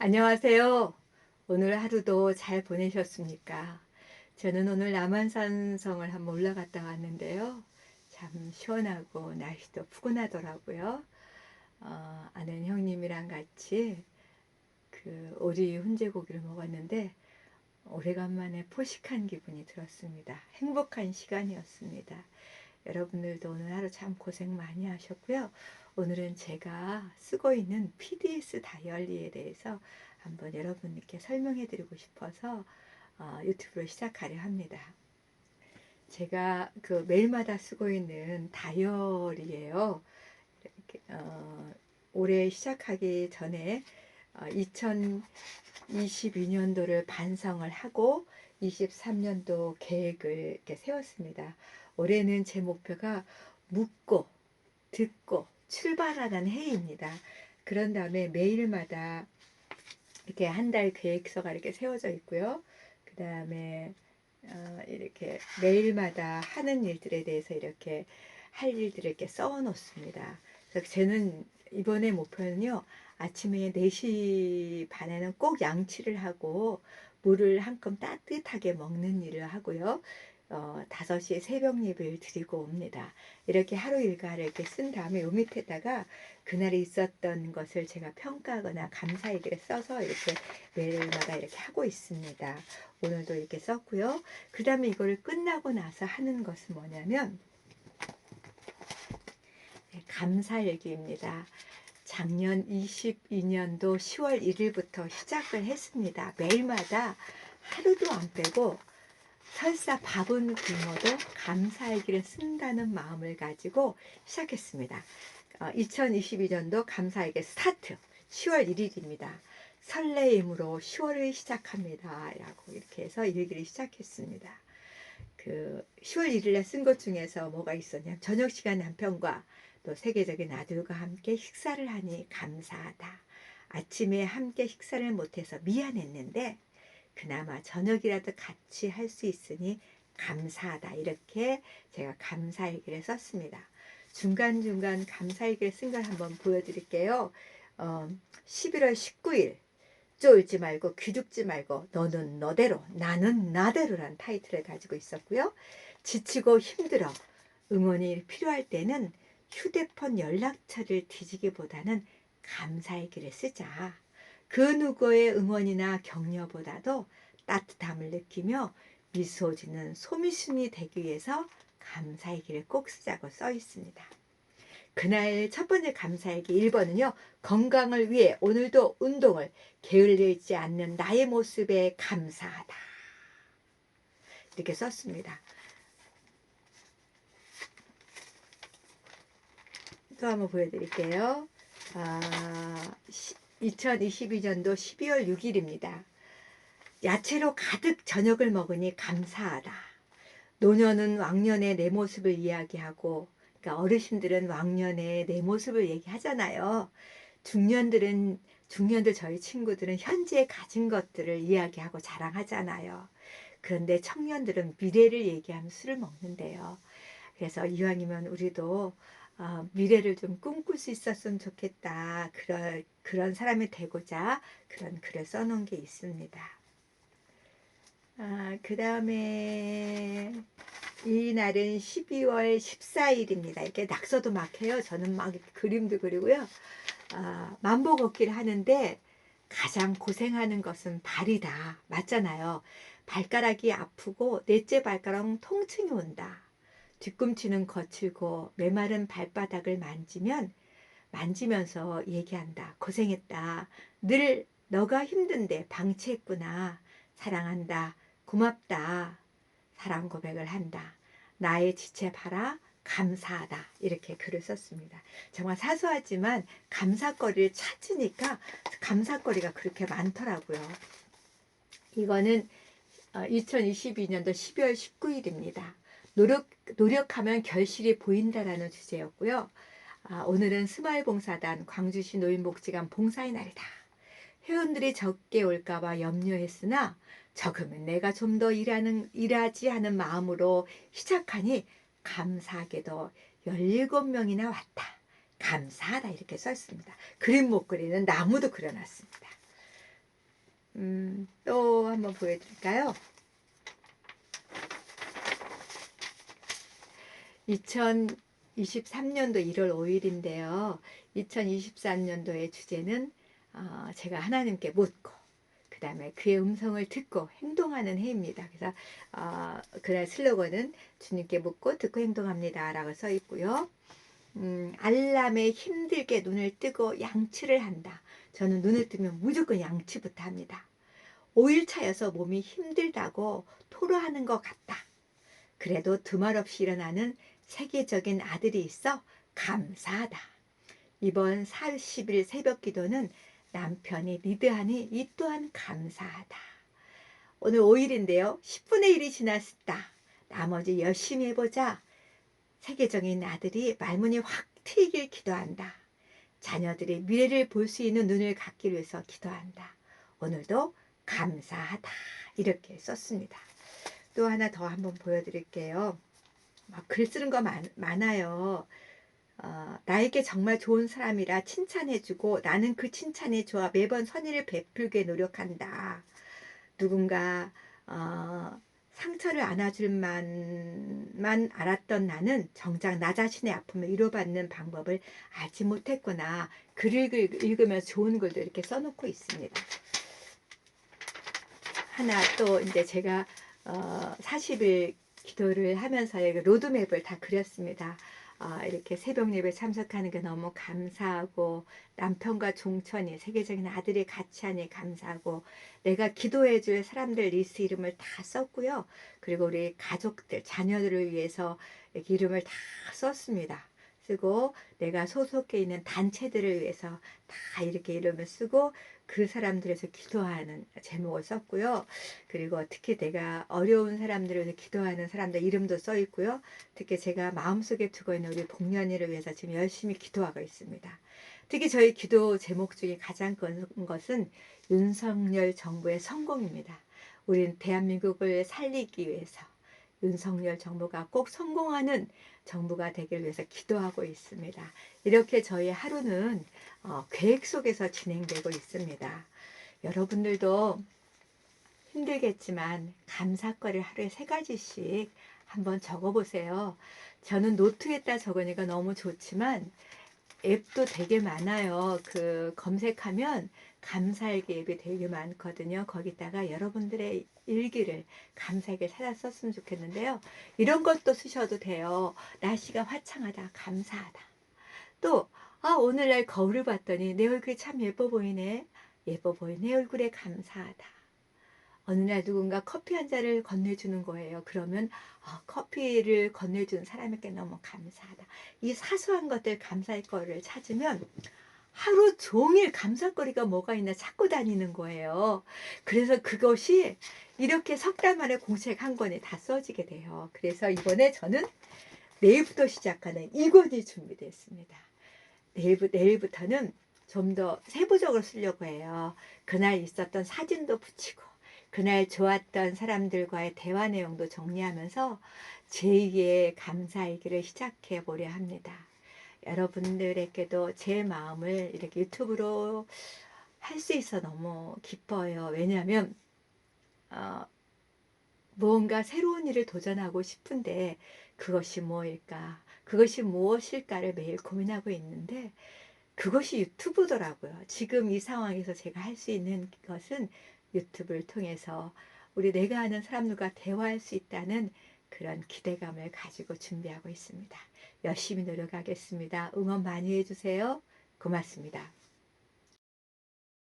안녕하세요. 오늘 하루도 잘 보내셨습니까? 저는 오늘 남한산성을 한번 올라갔다 왔는데요. 참 시원하고 날씨도 푸근하더라고요. 어, 아는 형님이랑 같이 그 오리 훈제고기를 먹었는데 오래간만에 포식한 기분이 들었습니다. 행복한 시간이었습니다. 여러분들도 오늘 하루 참 고생 많이 하셨고요. 오늘은 제가 쓰고 있는 PDS 다이어리에 대해서 한번 여러분께 설명해 드리고 싶어서 어, 유튜브로 시작하려 합니다. 제가 그 매일마다 쓰고 있는 다이어리예요. 이렇게, 어, 올해 시작하기 전에 어, 2022년도를 반성을 하고 23년도 계획을 이렇게 세웠습니다. 올해는 제 목표가 묻고 듣고 출발하는 해입니다. 그런 다음에 매일마다 이렇게 한 달 계획서가 이렇게 세워져 있고요. 그 다음에 어, 이렇게 매일마다 하는 일들에 대해서 이렇게 할 일들을 이렇게 써 놓습니다. 그래서 저는 이번에 목표는요. 아침에 4시 반에는 꼭 양치를 하고 물을 한 컵 따뜻하게 먹는 일을 하고요. 어, 5시에 새벽 예배를 드리고 옵니다. 이렇게 하루 일과를 이렇게 쓴 다음에 요 밑에다가 그날에 있었던 것을 제가 평가하거나 감사 얘기를 써서 이렇게 매일마다 이렇게 하고 있습니다. 오늘도 이렇게 썼고요. 그 다음에 이거를 끝나고 나서 하는 것은 뭐냐면 네, 감사 얘기입니다. 작년 22년도 10월 1일부터 시작을 했습니다. 매일마다 하루도 안 빼고 설사 밥은 굶어도 감사일기를 쓴다는 마음을 가지고 시작했습니다. 어, 2022년도 감사일기 스타트 10월 1일입니다. 설레임으로 10월을 시작합니다. 라고 이렇게 해서 일기를 시작했습니다. 그 10월 1일에 쓴 것 중에서 뭐가 있었냐? 저녁 시간 남편과 또 세계적인 아들과 함께 식사를 하니 감사하다. 아침에 함께 식사를 못해서 미안했는데 그나마 저녁이라도 같이 할 수 있으니 감사하다. 이렇게 제가 감사일기를 썼습니다. 중간중간 감사일기를 쓴 걸 한번 보여드릴게요. 어, 11월 19일 쫄지 말고 기죽지 말고 너는 너대로 나는 나대로란 타이틀을 가지고 있었고요. 지치고 힘들어 응원이 필요할 때는 휴대폰 연락처를 뒤지기보다는 감사일기를 쓰자. 그 누구의 응원이나 격려보다도 따뜻함을 느끼며 미소 짓는 소미순이 되기 위해서 감사일기를 꼭 쓰자고 써 있습니다. 그날 첫 번째 감사일기 1번은요. 건강을 위해 오늘도 운동을 게을리지 않는 나의 모습에 감사하다. 이렇게 썼습니다. 또 한번 보여드릴게요. 아, 2022년도 12월 6일입니다. 야채로 가득 저녁을 먹으니 감사하다. 노년은 왕년의 내 모습을 이야기하고, 그러니까 어르신들은 왕년의 내 모습을 얘기하잖아요. 중년들은 중년들 저희 친구들은 현재 가진 것들을 이야기하고 자랑하잖아요. 그런데 청년들은 미래를 얘기하면 술을 먹는데요. 그래서 이왕이면 우리도 어, 미래를 좀 꿈꿀 수 있었으면 좋겠다. 그런, 그런 사람이 되고자 그런 글을 써놓은 게 있습니다. 아, 그 다음에 이날은 12월 14일입니다. 이렇게 낙서도 막 해요. 저는 막 그림도 그리고요. 아, 만보 걷기를 하는데 가장 고생하는 것은 발이다. 맞잖아요. 발가락이 아프고 넷째 발가락 통증이 온다. 뒤꿈치는 거칠고 메마른 발바닥을 만지면 만지면서 얘기한다. 고생했다. 늘 너가 힘든데 방치했구나. 사랑한다. 고맙다. 사랑 고백을 한다. 나의 지체 봐라. 감사하다. 이렇게 글을 썼습니다. 정말 사소하지만 감사거리를 찾으니까 감사거리가 그렇게 많더라고요. 이거는 2022년도 12월 19일입니다. 노력, 노력하면 결실이 보인다라는 주제였고요. 아, 오늘은 스마일 봉사단 광주시 노인 복지관 봉사의 날이다. 회원들이 적게 올까봐 염려했으나 적으면 내가 좀 더 일하는 일하지 하는 마음으로 시작하니 감사하게도 17명이나 왔다. 감사하다 이렇게 썼습니다. 그림 못 그리는 나무도 그려놨습니다. 음, 또 한번 보여드릴까요? 2023년도 1월 5일인데요. 2023년도의 주제는 어, 제가 하나님께 묻고 그 다음에 그의 음성을 듣고 행동하는 해입니다. 그래서 어, 그날 슬로건은 주님께 묻고 듣고 행동합니다 라고 써 있고요. 음, 알람에 힘들게 눈을 뜨고 양치를 한다. 저는 눈을 뜨면 무조건 양치부터 합니다. 5일 차여서 몸이 힘들다고 토로하는 것 같다. 그래도 두말 없이 일어나는 세계적인 아들이 있어 감사하다. 이번 40일 새벽 기도는 남편이 리드하니 이 또한 감사하다. 오늘 5일인데요. 10분의 1이 지났다. 나머지 열심히 해보자. 세계적인 아들이 말문이 확 트이길 기도한다. 자녀들이 미래를 볼 수 있는 눈을 갖기 위해서 기도한다. 오늘도 감사하다. 이렇게 썼습니다. 또 하나 더 한번 보여드릴게요. 막글 쓰는 거 많, 많아요. 어, 나에게 정말 좋은 사람이라 칭찬해주고 나는 그 칭찬에 좋아 매번 선의를 베풀게 노력한다. 누군가 어, 상처를 안아줄 만만 알았던 나는 정작 나 자신의 아픔을 위로받는 방법을 알지 못했구나. 글을 읽으면서 좋은 글도 이렇게 써놓고 있습니다. 하나 또 이제 제가 어, 40일 기도를 하면서 로드맵을 다 그렸습니다. 어, 이렇게 새벽 예배 참석하는 게 너무 감사하고 남편과 종천이 세계적인 아들이 같이 하니 감사하고 내가 기도해 줄 사람들 리스트 이름을 다 썼고요. 그리고 우리 가족들, 자녀들을 위해서 이름을 다 썼습니다. 쓰고 내가 소속해 있는 단체들을 위해서 다 이렇게 이름을 쓰고 그 사람들에서 기도하는 제목을 썼고요. 그리고 특히 내가 어려운 사람들을 위해서 기도하는 사람들 이름도 써 있고요. 특히 제가 마음속에 두고 있는 우리 복년이를 위해서 지금 열심히 기도하고 있습니다. 특히 저희 기도 제목 중에 가장 큰 것은 윤석열 정부의 성공입니다. 우리는 대한민국을 살리기 위해서 윤석열 정부가 꼭 성공하는 정부가 되길 위해서 기도하고 있습니다. 이렇게 저희 하루는 어, 계획 속에서 진행되고 있습니다. 여러분들도 힘들겠지만 감사거리 하루에 세 가지씩 한번 적어보세요. 저는 노트에다 적으니까 너무 좋지만 앱도 되게 많아요. 그 검색하면 감사일기 앱이 되게 많거든요. 거기다가 여러분들의 일기를 감사하게 살아 썼으면 좋겠는데요. 이런 것도 쓰셔도 돼요. 날씨가 화창하다. 감사하다. 또, 아, 오늘날 거울을 봤더니 내 얼굴이 참 예뻐 보이네. 예뻐 보이네. 얼굴에 감사하다. 어느 날 누군가 커피 한 잔을 건네주는 거예요. 그러면 아, 커피를 건네준 사람에게 너무 감사하다. 이 사소한 것들 감사할 거를 찾으면 하루 종일 감사거리가 뭐가 있나 찾고 다니는 거예요. 그래서 그것이 이렇게 석 달 만에 공책 한 권에 다 써지게 돼요. 그래서 이번에 저는 내일부터 시작하는 이 권이 준비됐습니다. 내일부, 내일부터는 좀 더 세부적으로 쓰려고 해요. 그날 있었던 사진도 붙이고, 그날 좋았던 사람들과의 대화 내용도 정리하면서 제2의 감사일기를 시작해 보려 합니다. 여러분들에게도 제 마음을 이렇게 유튜브로 할 수 있어 너무 기뻐요. 왜냐하면 어, 무언가 새로운 일을 도전하고 싶은데 그것이 뭐일까? 그것이 무엇일까를 매일 고민하고 있는데 그것이 유튜브더라고요. 지금 이 상황에서 제가 할 수 있는 것은 유튜브를 통해서 우리 내가 아는 사람들과 대화할 수 있다는 그런 기대감을 가지고 준비하고 있습니다. 열심히 노력하겠습니다. 응원 많이 해주세요. 고맙습니다.